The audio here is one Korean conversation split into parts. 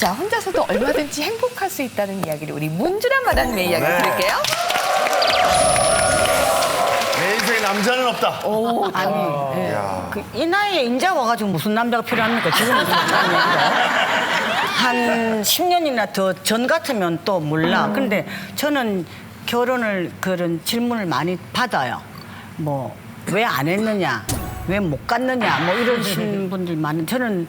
자, 혼자서도 얼마든지 행복할 수 있다는 이야기를 우리 문주란 마담님의 이야기 네. 들을게요. 내 인생에 남자는 없다. 아니, 예. 야. 그, 이 나이에 인자 와가지고 무슨 남자가 필요합니까? 지금 무슨 한 10년이나 더 전 같으면 또 몰라. 근데 저는 결혼을 그런 질문을 많이 받아요. 뭐, 왜 안 했느냐? 왜 못 갔느냐? 뭐 이러신 분들 많은. 저는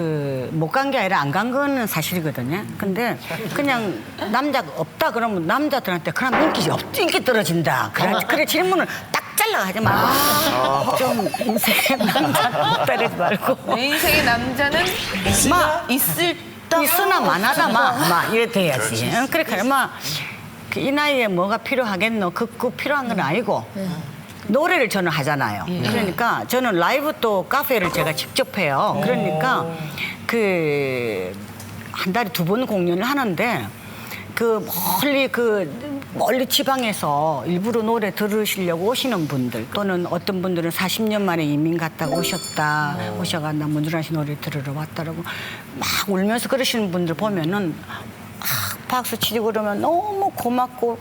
그 못 간 게 아니라 안 간 거는 사실이거든요. 근데 그냥 남자가 없다 그러면 남자들한테 그럼 인기 없 인기 떨어진다. 그래, 그래 질문을 딱 잘라 하지 말고 좀 인생에 남자 때리지 말고 내 인생의 남자는 마. 있을 있으나 많아다 마, 막 이래 돼야지. 응, 그러니까 아마 그이 나이에 뭐가 필요하겠노? 그, 그 필요한 건 아니고. 노래를 저는 하잖아요. 그러니까 저는 라이브 또 카페를 제가 직접 해요. 그러니까 그 한 달에 두 번 공연을 하는데 그 멀리 그 멀리 지방에서 일부러 노래 들으시려고 오시는 분들 또는 어떤 분들은 40년 만에 이민 갔다가 오셨다 오셔가 나 문준환 씨 노래 들으러 왔다라고 막 울면서 그러시는 분들 보면은 막 박수 치고 그러면 너무 고맙고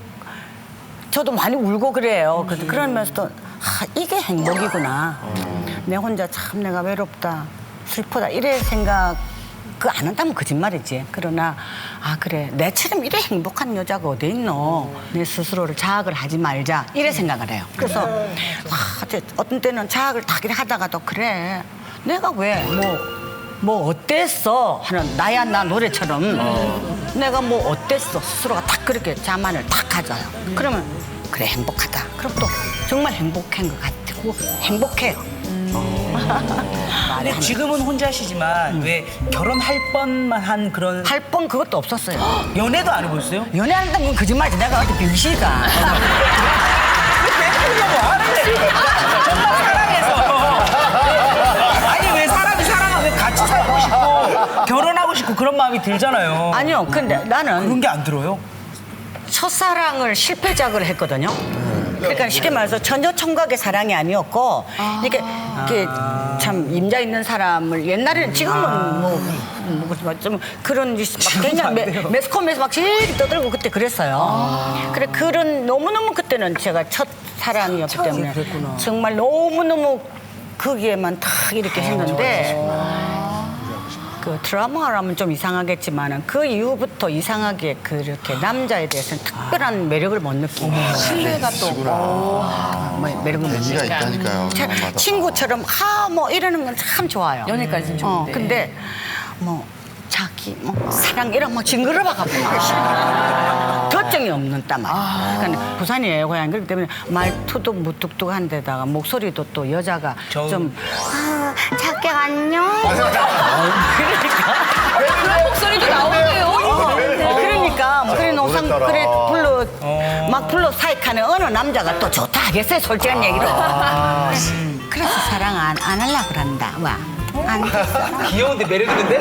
저도 많이 울고 그래요. 그- 그러면서도 아, 이게 행복이구나. 내 혼자 참 내가 외롭다, 슬프다 이래 생각 그 안 한다면 거짓말이지. 그러나 아 그래 내처럼 이래 행복한 여자가 어디 있노? 내 스스로를 자학을 하지 말자 이래 생각을 해요. 그래서 아, 이제 어떤 때는 자학을 딱 이렇게 하다가도 그래 내가 왜 뭐 뭐 어땠어 하는 나야 나 노래처럼 내가 뭐 어땠어 스스로가 딱 그렇게 자만을 딱 가져요. 그러면 그래 행복하다. 그럼 또 정말 행복한 것 같고 행복해요. 근데 지금은 혼자시지만 왜 결혼할 뻔만 한 그런 할 뻔 그것도 없었어요. 연애도 안 해보셨어요? 연애한다는 건 거짓말이지. 내가 어디 병시가. 정말 사랑해 그런 마음이 들잖아요 아니요. 근데 나는 그런 게 안 들어요? 첫사랑을 실패작을 했거든요. 그러니까 쉽게 말해서 전혀 청각의 사랑이 아니었고 이렇게, 이렇게 참 임자 있는 사람을 옛날에는 지금은 뭐, 뭐좀 그런 막 그냥 매. 매스컴에서 막 제일 떠들고 그때 그랬어요. 그래 그런 너무 너무 그때는 제가 첫 사랑이었기 때문에 정말 너무 너무 거기에만 탁 이렇게 했는데 그 트라우마라면 좀 이상하겠지만 그 이후부터 이상하게 그렇게 남자에 대해서는 특별한 매력을 못 느끼고 신뢰가 또. 뭐 매력을 못 있다니까요. 사람마다. 친구처럼 하 뭐 이러는 건 참 좋아요. 연애까지는 어, 좋은데. 근데 뭐 자기 뭐 사랑 이런 뭐 징그러봐 갖고 막 싫어. 결정이 없는 딸 말이야. 그러니까 부산이에요 고향 그렇기 때문에 말투도 무뚝뚝한 데다가 목소리도 또 여자가 저- 좀 아, 자기 안녕. 그러니까. 그런 목소리도 나오네요. 그러니까 뭐 그래 노상 노래 따라. 그래 불러 막 불러 사익하는 어느 남자가 또 좋다 하겠어요 솔직한 얘기로. 그래서 사랑 안, 안 하려 그런다. 와 안 귀여운데 매력 있는데?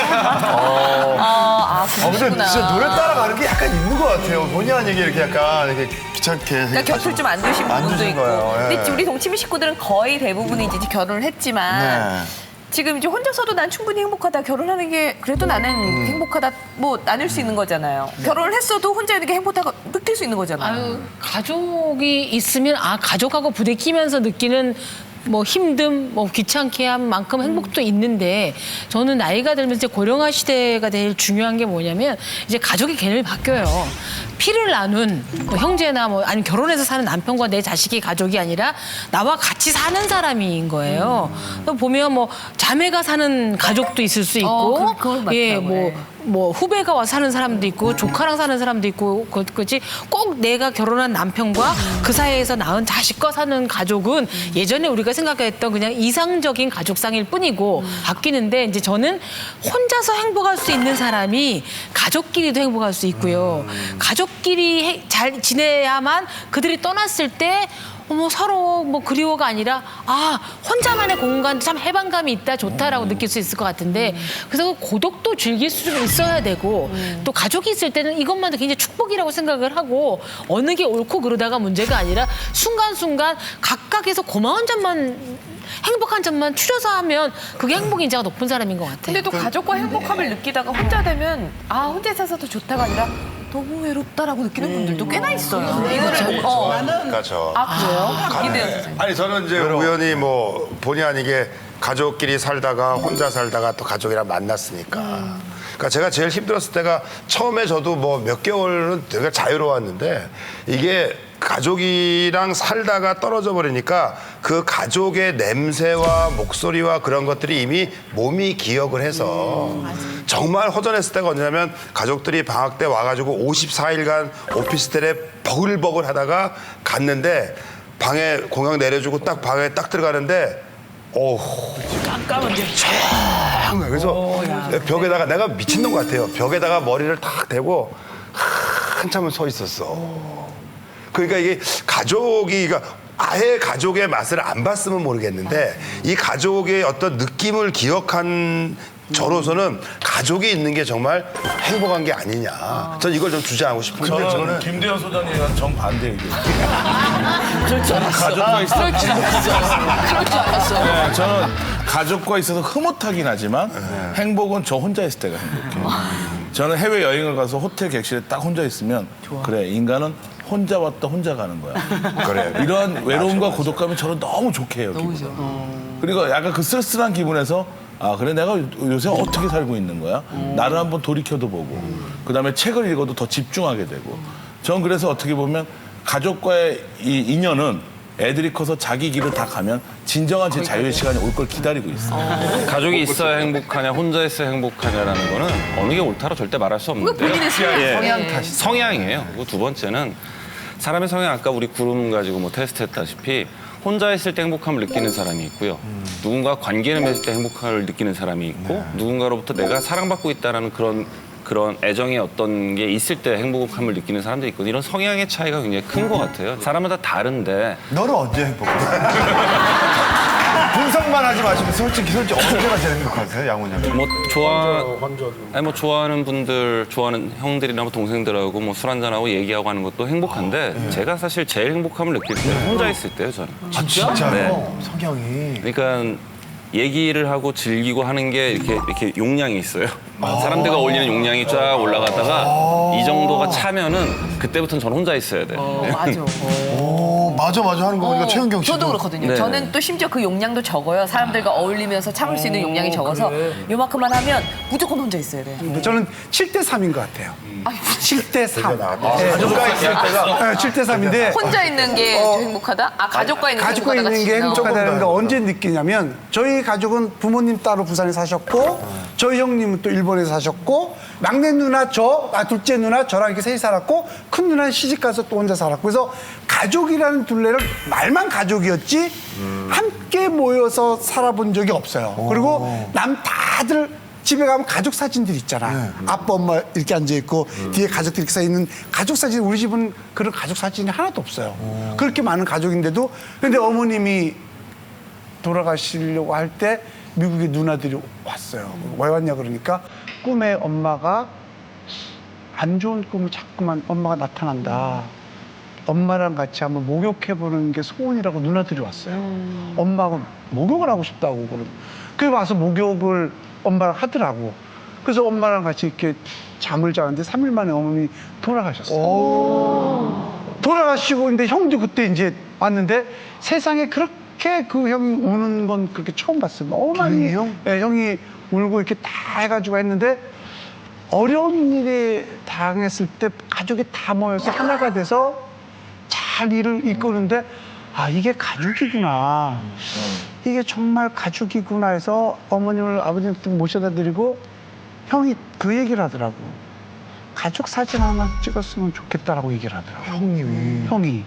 아, 어, 근데 그러시구나. 진짜 노래 따라가는 게 약간 있는 것 같아요. 본의 아니게 이렇게 약간 이렇게 귀찮게. 그러니까 곁을 좀 안 두신 안 부분도 두신 있고. 거예요. 예. 근데 우리 동치미 식구들은 거의 대부분이 이제 결혼을 했지만 네. 지금 이제 혼자서도 난 충분히 행복하다. 결혼하는 게 그래도 나는 음. 행복하다. 뭐 나눌 수 있는 거잖아요. 결혼을 했어도 혼자 있는 게 행복하다고 느낄 수 있는 거잖아요. 아유, 가족이 있으면 아 가족하고 부대끼면서 느끼는 뭐 힘듦, 뭐 귀찮게 한 만큼 행복도 있는데 저는 나이가 들면서 고령화 시대가 제일 중요한 게 뭐냐면 이제 가족의 개념이 바뀌어요. 피를 나눈 뭐 형제나 뭐 아니면 결혼해서 사는 남편과 내 자식이 가족이 아니라 나와 같이 사는 사람인 거예요. 또 보면 뭐 자매가 사는 가족도 있을 수 있고, 어, 그- 그건 맞더라고요. 예, 뭐뭐 후배가 와 사는 사람도 있고 조카랑 사는 사람도 있고 그- 그지 꼭 내가 결혼한 남편과 그 사이에서 낳은 자식과 사는 가족은 예전에 우리가 생각했던 그냥 이상적인 가족상일 뿐이고 바뀌는데 이제 저는 혼자서 행복할 수 있는 사람이 가족끼리도 행복할 수 있고요 가족 끼리 해- 잘 지내야만 그들이 떠났을 때 어머 서로 뭐 그리워가 아니라 아 혼자만의 공간 참 해방감이 있다 좋다라고 느낄 수 있을 것 같은데 그래서 그 고독도 즐길 수 있어야 되고 또 가족이 있을 때는 이것만도 굉장히 축복이라고 생각을 하고 어느 게 옳고 그러다가 문제가 아니라 순간순간 각각에서 고마운 점만 행복한 점만 추려서 하면 그게 행복 인자가 높은 사람인 것 같아. 근데 또 가족과 행복함을 느끼다가 혼자 되면 아 혼자 있어서 더 좋다가 아니라 너무 외롭다라고 느끼는 분들도 꽤나 있어요. 이거를 어. 그렇죠. 아 그래요? 이대현 선생님. 아니 저는 이제 우연히 뭐 본의 아니게 가족끼리 살다가 혼자 살다가 또 가족이랑 만났으니까. 그러니까 제가 제일 힘들었을 때가 처음에 저도 뭐 몇 개월은 되게 자유로웠는데 이게 가족이랑 살다가 떨어져 버리니까 그 가족의 냄새와 목소리와 그런 것들이 이미 몸이 기억을 해서 정말 허전했을 때가 언제냐면 가족들이 방학 때 와가지고 54일간 오피스텔에 버글버글 하다가 갔는데 방에 공약 내려주고 딱 방에 딱 들어가는데 어우 깜깜한데. 창 그래서 벽에다가 내가 미친놈 같아요 벽에다가 머리를 탁 대고 한참을 서 있었어 그러니까 이게 가족이 그러니까 아예 가족의 맛을 안 봤으면 모르겠는데 이 가족의 어떤 느낌을 기억한 저로서는 가족이 있는 게 정말 행복한 게 아니냐. 전 이걸 좀 주장하고 싶은데 저는 저는 김대현 소장님과 정반대 의견. 그럴 줄 알았어. 가족과 있어. 그럴 줄 알았어. 네, 저는 가족과 있어서 흐뭇하긴 하지만 행복은 저 혼자 있을 때가 행복해요. 저는 해외 여행을 가서 호텔 객실에 딱 혼자 있으면 그래 인간은 혼자 왔다 혼자 가는 거야. 그래. 이러한 외로움과 고독감이 저는 너무 좋게 해요. 기분. 그리고 약간 그 쓸쓸한 기분에서 아 그래 내가 요- 요새 어떻게 살고 있는 거야? 나를 한번 돌이켜도 보고 그다음에 책을 읽어도 더 집중하게 되고 전 그래서 어떻게 보면 가족과의 이 인연은 애들이 커서 자기 길을 다 가면 진정한 제 자유의 시간이 올 걸 기다리고 있어요. 가족이 있어야 행복하냐 혼자 있어야 행복하냐라는 거는 어느 게 옳다로 절대 말할 수 없는데 본인의 성향 탓이죠. 성향이에요. 그리고 두 번째는 사람의 성향 아까 우리 구름 가지고 뭐 테스트했다시피 혼자 있을 때 행복함을 느끼는 사람이 있고요. 누군가 관계를 맺을 때 행복함을 느끼는 사람이 있고 누군가로부터 내가 사랑받고 있다라는 그런 그런 애정의 어떤 게 있을 때 행복함을 느끼는 사람도 있고 이런 성향의 차이가 굉장히 큰 것 같아요. 사람마다 다른데 너는 언제 행복해? 분석만 하지 마시고 솔직히 솔직히 언제가 제일 행복하세요, 양훈 형? 뭐 좋아 아니 뭐 좋아하는 분들 좋아하는 형들이나 뭐 동생들하고 뭐 술 한잔 하고 얘기하고 하는 것도 행복한데 제가 사실 제일 행복함을 느낄 때 혼자 있을 때요 저는 아, 진짜요? 네. 성향이. 그러니까 얘기를 하고 즐기고 하는 게 이렇게 이렇게 용량이 있어요 사람들과 어울리는 용량이 쫙 올라갔다가 이 정도가 차면은 그때부터는 저는 혼자 있어야 돼 요 어, 맞아. 오, 맞아, 맞아 하는 거 보니까 최은경 씨도. 저도 그렇거든요. 네. 저는 또 심지어 그 용량도 적어요. 사람들과 어울리면서 참을 수 있는 용량이 적어서 요만큼만 하면 무조건 혼자 있어야 돼. 근데 저는 7대 3인 것 같아요. 아니, 7대 3. 가족과 있을 때가. 7대 3인데 혼자 있는 게 행복하다? 아 가족과 있는 게 가족과 행복하다가 있는 게. 행복하다는 걸 언제 느끼냐면 저희 가족은 부모님 따로 부산에 사셨고 저희 형님은 또 일본 에 사셨고 막내 누나 저, 아 둘째 누나 저랑 이렇게 셋이 살았고 큰 누나는 시집 가서 또 혼자 살았고 그래서 가족이라는 둘레를 말만 가족이었지 함께 모여서 살아본 적이 없어요. 그리고 남 다들 집에 가면 가족 사진들 있잖아. 아빠, 엄마 이렇게 앉아 있고 뒤에 가족들 이렇게 서 있는 가족 사진 우리 집은 그런 가족 사진이 하나도 없어요. 그렇게 많은 가족인데도 근데 어머님이 돌아가시려고 할 때 미국의 누나들이 왔어요. 왜 왔냐 그러니까 꿈에 엄마가 안 좋은 꿈을 자꾸만 엄마가 나타난다. 엄마랑 같이 한번 목욕해보는 게 소원이라고 누나들이 왔어요. 엄마가 목욕을 하고 싶다고 그러 그래 와서 목욕을 엄마랑 하더라고. 그래서 엄마랑 같이 이렇게 잠을 자는데 3일 만에 어머니 돌아가셨어요. 돌아가시고 근데 형도 그때 이제 왔는데 세상에 그렇게 그 형이 우는 건 그렇게 처음 봤어요. 너무 많이 형? 네, 형이 울고 이렇게 다 해가지고 했는데 어려운 일에 당했을 때 가족이 다 모여서 하나가 돼서 잘 일을 이끄는데 아 이게 가족이구나. 이게 정말 가족이구나 해서 어머님을 아버님 모셔다 드리고 형이 그 얘기를 하더라고. 가족 사진 하나 찍었으면 좋겠다라고 얘기를 하더라고. 형님이? 형이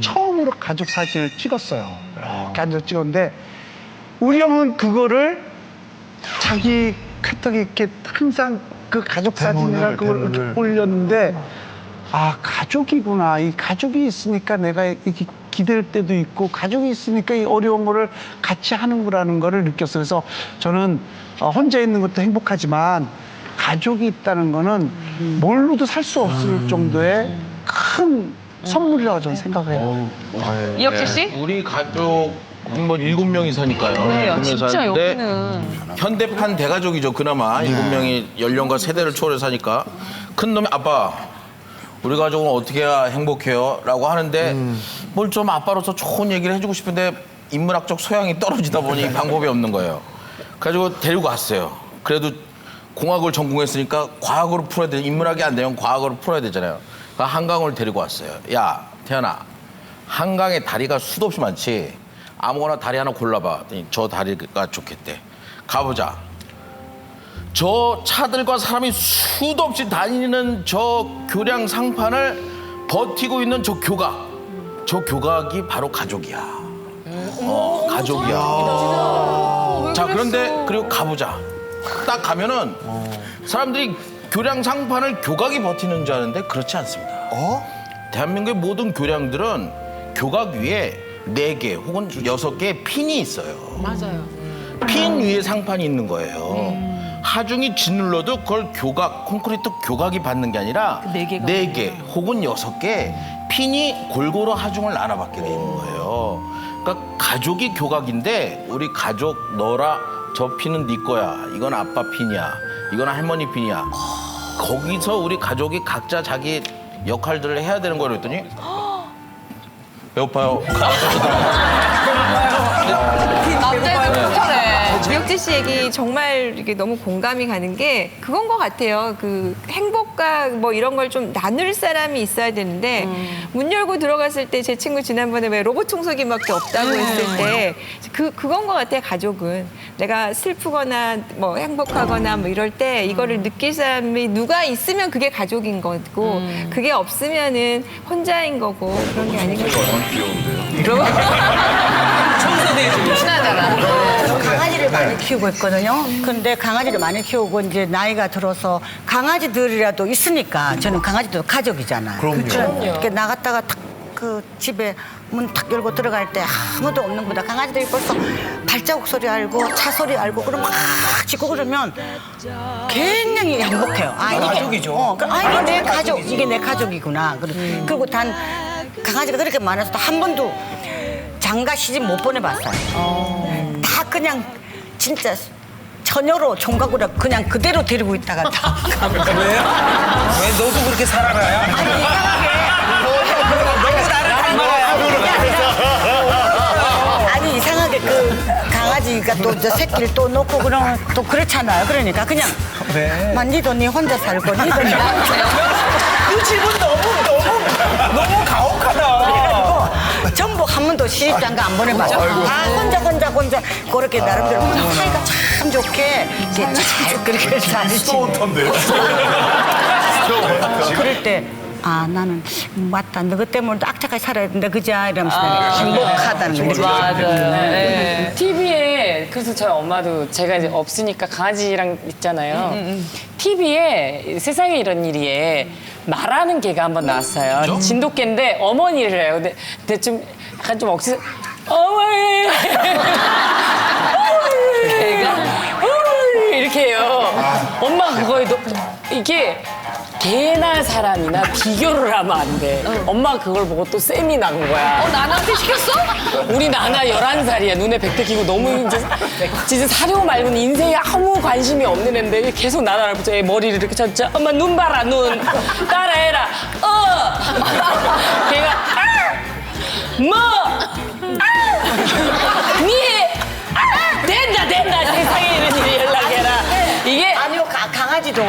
처음으로 가족 사진을 찍었어요. 이렇게 앉아서 찍었는데 우리 형은 그거를 자기 카톡에 이렇게 항상 그 가족 사진이랑 그걸 이렇게 올렸는데 아 가족이구나. 이 가족이 있으니까 내가 이렇게 기댈 때도 있고 가족이 있으니까 이 어려운 거를 같이 하는구라는 거를 느꼈어요. 그래서 저는 어, 혼자 있는 것도 행복하지만 가족이 있다는 거는 뭘로도 살 수 없을 정도의 큰 선물이라고 저는 생각을 해요 이혁재 씨? 우리 가족 뭐 일곱 명이 사니까요. 일곱 명이 진짜 사는데 여기는 현대판 대가족이죠. 그나마 일곱 명이 연령과 세대를 초월해 사니까 큰 놈이 아빠 우리 가족은 어떻게 해야 행복해요? 라고 하는데 뭘 좀 아빠로서 좋은 얘기를 해주고 싶은데 인문학적 소양이 떨어지다 보니 방법이 없는 거예요. 그래가지고 데리고 갔어요. 그래도 공학을 전공했으니까 과학으로 풀어야 돼. 인문학이 안 되면 과학으로 풀어야 되잖아요. 한강을 데리고 왔어요. 야, 태연아. 한강에 다리가 수도 없이 많지. 아무거나 다리 하나 골라봐. 저 다리가 좋겠대. 가보자. 저 차들과 사람이 수도 없이 다니는 저 교량 상판을 버티고 있는 저 교각. 저 교각이 바로 가족이야. 어, 가족이야. 자, 그런데 그리고 가보자. 딱 가면은 사람들이 교량 상판을 교각이 버티는 줄 아는데 그렇지 않습니다. 대한민국의 모든 교량들은 교각 위에 네 개 혹은 여섯 개의 핀이 있어요. 맞아요. 핀 위에 상판이 있는 거예요. 하중이 짓눌러도 그걸 교각, 콘크리트 교각이 받는 게 아니라 네 개가 네 개 혹은 여섯 개 핀이 골고루 하중을 나눠받게 돼 있는 거예요. 그러니까 가족이 교각인데 우리 가족 너라 저 핀은 네 거야. 이건 아빠 핀이야. 이건 할머니 핀이야. 거기서 우리 가족이 각자 자기 역할들을 해야 되는 거를 했더니 배고파요. 남자애들 그래. 주혁지 씨 얘기 정말 이게 너무 공감이 가는 게 그건 것 같아요. 그 행복과 뭐 이런 걸 좀 나눌 사람이 있어야 되는데 문 열고 들어갔을 때 제 친구 지난번에 왜 로봇 청소기밖에 없다고 했을 때 그 그건 것 같아요. 가족은 내가 슬프거나 뭐 행복하거나 뭐 이럴 때 이거를 느낄 사람이 누가 있으면 그게 가족인 거고 그게 없으면은 혼자인 거고 그런 게 아닌가 싶어요. 친하잖아. 강아지를 많이 키우고 있거든요. 근데 강아지를 많이 키우고 이제 나이가 들어서 강아지들이라도 있으니까 저는 강아지도 가족이잖아요. 그럼요. 이렇게 나갔다가 탁 그 집에 문 탁 열고 들어갈 때 아무도 없는 거다. 강아지들이 벌써 발자국 소리 알고 차 소리 알고 그럼 막 짖고 그러면 굉장히 행복해요. 아, 이게, 가족이죠. 어, 그, 아, 이게 내 가족, 이게 내 가족이구나. 그리고, 그리고 단 강아지가 그렇게 많아서도 한 번도 장가 시집 못 보내봤어요. 다 그냥 진짜 처녀로 종각으로 그냥 그대로 데리고 있다가 다. 왜요? 왜 너도 그렇게 살아라? 너무 그 강아지가 또 저 새끼를 또 놓고 그러면 또 그렇잖아요. 그러니까 그냥 왜? 만 니도 니 혼자 살고 니도 니 그 집은 너무 너무 너무 가혹하다. 그래가지고 전복 한 번도 시집장가 안 보내봤어. 다 혼자 혼자 혼자 그렇게 나름대로 사이가 참 좋게 이제 잘 그렇게 잘 스톤턴데. 그럴 때. 아 나는 맞다. 너그 때문에 악착하게 살아야 된다. 그자 이러면서 행복하다는 걸 느끼죠. 맞아. TV에 그래서 저희 엄마도 제가 이제 없으니까 강아지랑 있잖아요. TV에 세상에 이런 일이에 말하는 개가 한번 나왔어요. 진돗개인데 어머니를 해요. 근데, 근데 좀 약간 좀 억지 어머니! 어머니! 어머니! 이렇게 해요. 엄마 그거에 너, 이게 개나 사람이나 비교를 하면 안 돼. 엄마 그걸 보고 또 쌤이 난 거야. 어, 나나한테 시켰어? 우리 나나 11살이야. 눈에 백태 끼고 너무 이제 진짜 사료 말고는 인생에 아무 관심이 없는 애인데 계속 나나를 붙여. 애 머리를 이렇게 잡자. 엄마 눈 봐라, 눈. 따라해라. 어! 걔가, 아! 뭐! 아! 니! 아! 된다, 된다. 세상에 이런 일이 연락해라. 이게 아니요 가- 강아지도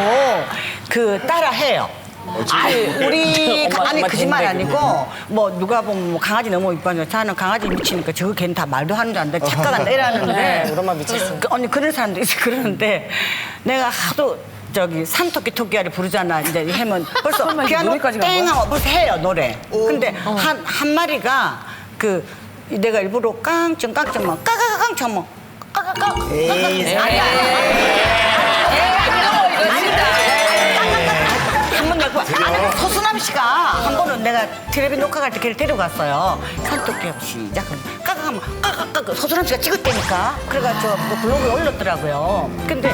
그 따라 해요. 아니, 우리 엄마, 아니 엄마 거짓말 된대, 아니고 뭐 누가 보면 뭐 강아지 너무 이뻐서 저는 강아지 미치니까 저거 걔는 다 말도 하는 줄 아는데 착각한다 이러는데 네, 우리 엄마 미쳤어. 그, 언니 그런 사람도 있어 그러는데 내가 하도 저기 산토끼 토끼아를 부르잖아. 이제 하면 벌써 설마 이제 피아노 노래까지 간땡 하고 벌써 해요 노래. 근데 한 한 마리가 그 내가 일부러 깡증 깡증 막 까까깡 뭐 까까깡. 에이, 한번 내고 아, 소수남 씨가 한 번은 내가 텔레비 녹화 갈때 걔를 데려갔어요. 산토끼 시작. 까까하면 까까까 소수남 씨가 찍었다니까. 그래가지고 그 블로그에 올렸더라고요. 근데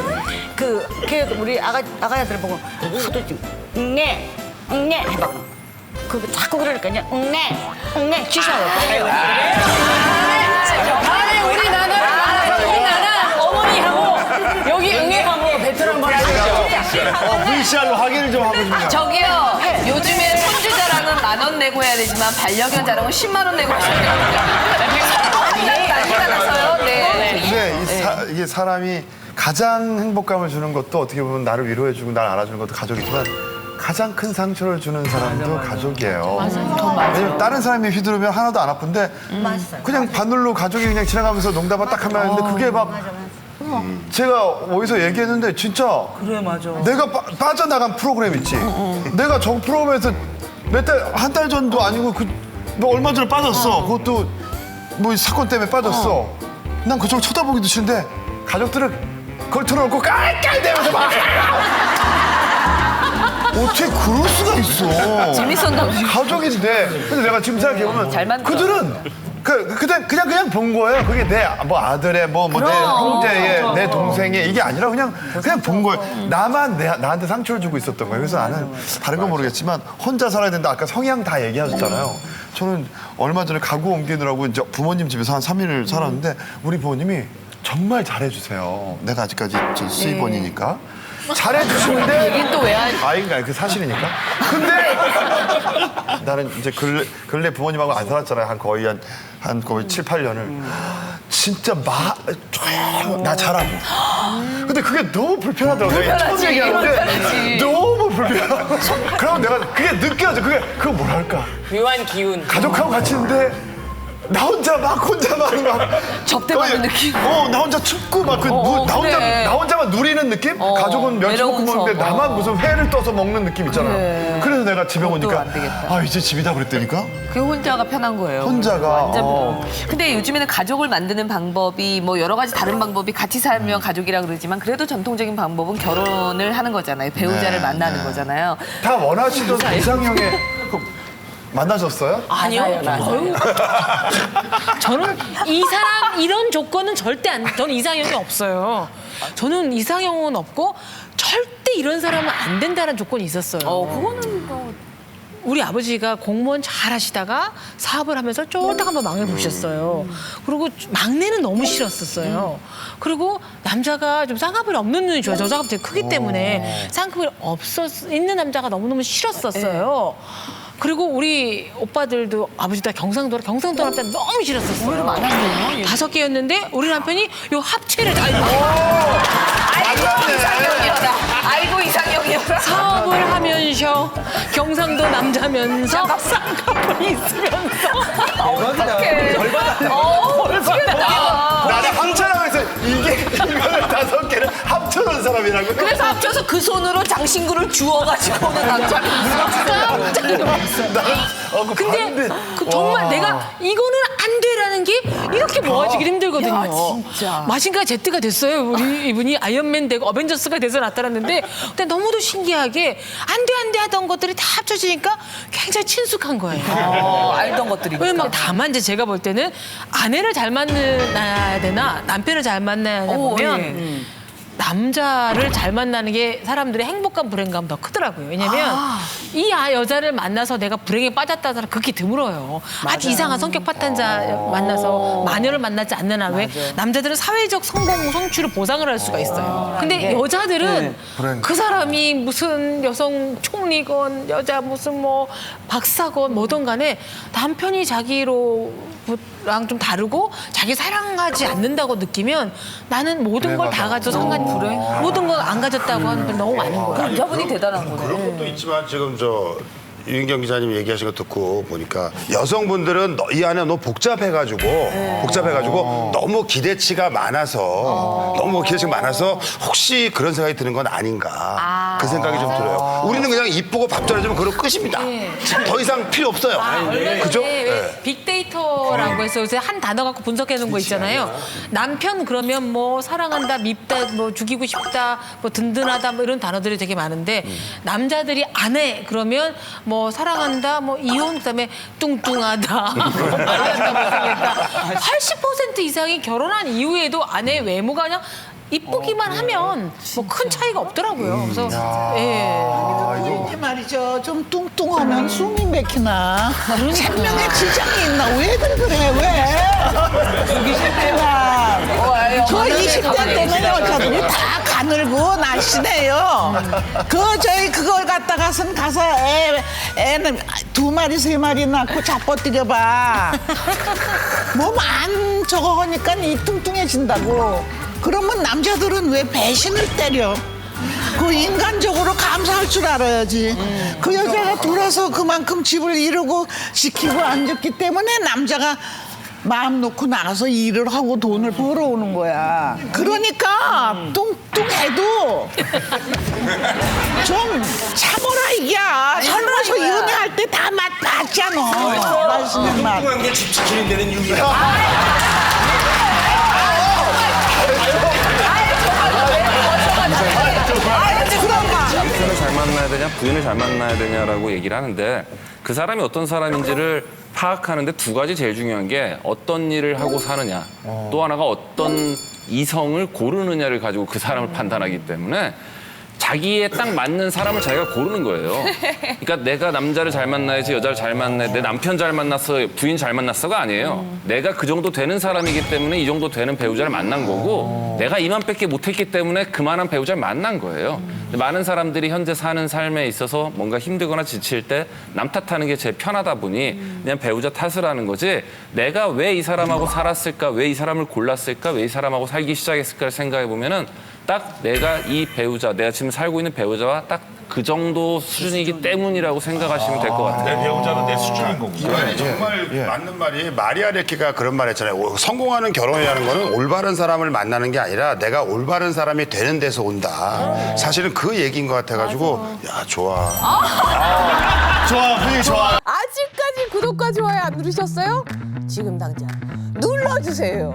그 걔 우리 아가 아가야들 보고 하도 지금 응네 응네 해봐. 그 자꾸 그러니까 그냥 응네 응네 지셔요. 어, VCR로 확인을 좀 하고 싶네요. 저기요. 요즘에 손주 자랑은 만 원 내고 해야 되지만 반려견 자랑은 10만 원 내고 하셔야 되거든요. 난리가 나서요. 네. 근데 이 사, 이게 사람이 가장 행복감을 주는 것도 어떻게 보면 나를 위로해주고 나를 알아주는 것도 가족이지만 가장 큰 상처를 주는 사람도 가족이에요. 왜냐면 다른 사람이 휘두르면 하나도 안 아픈데 그냥 바늘로 가족이 그냥 지나가면서 농담을 딱 하면 하는데 그게 막 제가 어디서 얘기했는데 진짜 그래 맞아. 내가 빠, 져나간 프로그램 있지. 내가 저 프로그램에서 몇 달, 한 달 전도 아니고 그, 뭐 얼마 전에 빠졌어. 그것도 뭐 사건 때문에 빠졌어. 난 그쪽을 쳐다보기도 싫은데 가족들은 그걸 틀어놓고 깔깔대면서 막. 어떻게 그럴 수가 있어. 재밌었나 보지. 가족인데. 근데 내가 지금 생각해보면 잘 만들어. 그들은 그, 그냥, 그냥, 그냥 본 거예요. 그게 내, 뭐, 아들의, 뭐, 뭐, 내 형제의, 내 동생의, 이게 아니라 그냥, 그냥 본 거예요. 나만 내, 나한테 상처를 주고 있었던 거예요. 그래서 나는 다른 건 모르겠지만, 혼자 살아야 된다. 아까 성향 다 얘기하셨잖아요. 저는 얼마 전에 가구 옮기느라고 이제 부모님 집에서 한 3일을 살았는데, 우리 부모님이 정말 잘해주세요. 내가 아직까지 저 수입원이니까. 잘해주시는데. 얘긴 또왜 하지? 아인가요? 그 사실이니까. 근데 나는 이제 근래, 근래 부모님하고 안 살았잖아요. 한 거의 한, 한 거의 칠, 팔 년을 진짜 마, 조용, 나 잘하고. 근데 그게 너무 불편하더라고요. 내가 처음 불편하지, 얘기하는데 불편하지. 너무 불편하고. 그러면 내가 그게 느껴져. 그게, 그거 뭐랄까. 묘한 기운. 가족하고 같이 있는데 나 혼자 막 혼자 막, 막 접대받는 느낌? 어, 나 혼자 춥고 막 그 어, 나 혼자 그래. 나 혼자만 누리는 느낌? 어, 가족은 멸치 볶음 외로워서. 먹는데 나만 어. 무슨 회를 떠서 먹는 느낌 있잖아요. 그래. 그래서 내가 집에 그것도 오니까 안 되겠다. 아 이제 집이다 그랬다니까. 그 혼자가 편한 거예요. 혼자가, 완전 어. 편한. 근데 요즘에는 가족을 만드는 방법이 뭐 여러 가지 다른 방법이 같이 살면 가족이라 그러지만 그래도 전통적인 방법은 결혼을 하는 거잖아요. 배우자를 네, 만나는 네. 거잖아요. 다 원하시던 이상형의 그 만나셨어요? 아니요. 어휴. 저는 이 사람 이런 조건은 절대 안. 저는 이상형이 없어요. 저는 이상형은 없고 절대 이런 사람은 안 된다는 조건이 있었어요. 어, 그거는 뭐 우리 아버지가 공무원 잘 하시다가 사업을 하면서 쫄딱 한번 망해 보셨어요. 그리고 막내는 너무 싫었었어요. 그리고 남자가 좀 쌍꺼풀이 없는 눈이 좋아요. 저 쌍꺼풀이 되게 크기 때문에 쌍꺼풀이 없었 있는 남자가 너무너무 싫었었어요. 그리고 우리 오빠들도 아버지 다 경상도라 경상도 남자 너무 싫었었어요. 많았네요. 다섯 개였는데 우리 남편이 요 합체를 다 아이고 이상형이어라. 아이고 이상형이어라. 사업을 하면서 경상도 남자면서 쌍꺼풀이 있으면서 어떡해. 어. 사람이라고. 그래서 합쳐서 그 손으로 장신구를 주워가지고 오는 남자. 깜짝 놀랐어요. 나는 어, 그 근데 봤는데, 그 정말 와. 내가 이거는 안 되라는 게 이렇게 모아지기 힘들거든요. 야, 진짜. 마신가 제트가 됐어요. 우리 이분이 아이언맨 되고 어벤져스가 돼서 나타났는데 근데 너무도 신기하게 안 돼 안 돼 하던 것들이 다 합쳐지니까 굉장히 친숙한 거예요. 어, 알던 것들이. 왜냐면 다만 이제 제가 볼 때는 아내를 잘 만나야 되나 남편을 잘 만나야 되나 오, 보면 예. 남자를 잘 만나는 게 사람들의 행복감 불행감 더 크더라고요. 왜냐면 이 아- 여자를 만나서 내가 불행에 빠졌다는 사람 극히 드물어요. 아주 이상한 성격 파탄자 만나서 마녀를 만나지 않는 한 왜 남자들은 사회적 성공 성취를 보상을 할 수가 있어요. 근데 여자들은 불행. 그 사람이 무슨 여성 총리건 여자 무슨 뭐 박사건 뭐든 간에 남편이 자기로 랑좀 다르고 자기 사랑하지 않는다고 느끼면 나는 모든 걸 다 가져 상관 불해 모든 걸 안 가졌다고 하는 분 너무 많은 거예요. 남자분이 대단한 거네. 그런 것도 있지만 지금 저 유인경 기자님 얘기하신 거 듣고 보니까 여성분들은 너- 이 안에 너무 복잡해가지고 복잡해가지고 너무 기대치가 많아서 너무 기대치가 많아서 혹시 그런 생각이 드는 건 아닌가 그 생각이 좀 들어요. 우리는 그냥 이쁘고 밥 잘해주면 그럼 끝입니다. 더 이상 필요 없어요. 그죠? 원래 네. 왜 빅데이터라고 해서 요새 한 단어 갖고 분석해 놓은 거 있잖아요. 남편 그러면 뭐 사랑한다, 밉다, 뭐 죽이고 싶다, 뭐 든든하다 뭐 이런 단어들이 되게 많은데 남자들이 아내 그러면 뭐 사랑한다, 뭐 이혼 그다음에 뚱뚱하다, 뭐 말한다, 못생겼다. 80% 이상이 결혼한 이후에도 아내의 외모가 그냥 이쁘기만 하면 뭐 큰 차이가 없더라고요. 그래서 예. 이제 말이죠. 좀 뚱뚱하면 숨이 막히나. 생명에 지장이 있나? 왜들 그래? 왜? 여기 싶대봐. 저 20대 때는 여자들이 다 가늘고 날씬해요. 그 저희 그걸 갖다가선 가서 애 애는 두 마리 세 마리 낳고 잡아뜨려봐. 몸 안 저거 하니까 이 뚱뚱해진다고. 그러면 남자들은 왜 배신을 때려? 그 인간적으로 감사할 줄 알아야지. 그 여자가 돌아서 그만큼 집을 이루고 지키고 앉았기 때문에 남자가 마음 놓고 나가서 일을 하고 돈을 벌어오는 거야. 그러니까 뚱뚱해도 좀 참어라 이야. 살면서 연애할 때 다 맞잖아. 맛있는 맛. 게집 지키는 데는 유리야. 만나야 되냐 부인을 잘 만나야 되냐라고 얘기를 하는데 그 사람이 어떤 사람인지를 파악하는데 두 가지 제일 중요한 게 어떤 일을 하고 사느냐 또 하나가 어떤 이성을 고르느냐를 가지고 그 사람을 판단하기 때문에 자기에 딱 맞는 사람을 자기가 고르는 거예요. 그러니까 내가 남자를 잘 만나야지 여자를 잘 만나야 내 남편 잘 만났어 부인 잘 만났어가 아니에요. 내가 그 정도 되는 사람이기 때문에 이 정도 되는 배우자를 만난 거고 내가 이만밖에 못했기 때문에 그만한 배우자를 만난 거예요. 근데 많은 사람들이 현재 사는 삶에 있어서 뭔가 힘들거나 지칠 때 남 탓하는 게 제일 편하다 보니 그냥 배우자 탓을 하는 거지 내가 왜 이 사람하고 살았을까 왜 이 사람을 골랐을까 왜 이 사람하고 살기 시작했을까를 생각해 보면은 딱 내가 이 배우자, 내가 지금 살고 있는 배우자와 딱 그 정도 수준이기 때문이라고 생각하시면 될 것 같아요. 내 배우자는 내 수준인 거구나. 네, 정말 맞는 말이 마리아 레키가 그런 말 했잖아요. 오, 성공하는 결혼이라는 거는 올바른 사람을 만나는 게 아니라 내가 올바른 사람이 되는 데서 온다. 사실은 그 얘기인 것 같아가지고 야 좋아. 좋아, 분위기 좋아. 아직까지 구독과 좋아요 안 누르셨어요? 지금 당장 눌러주세요.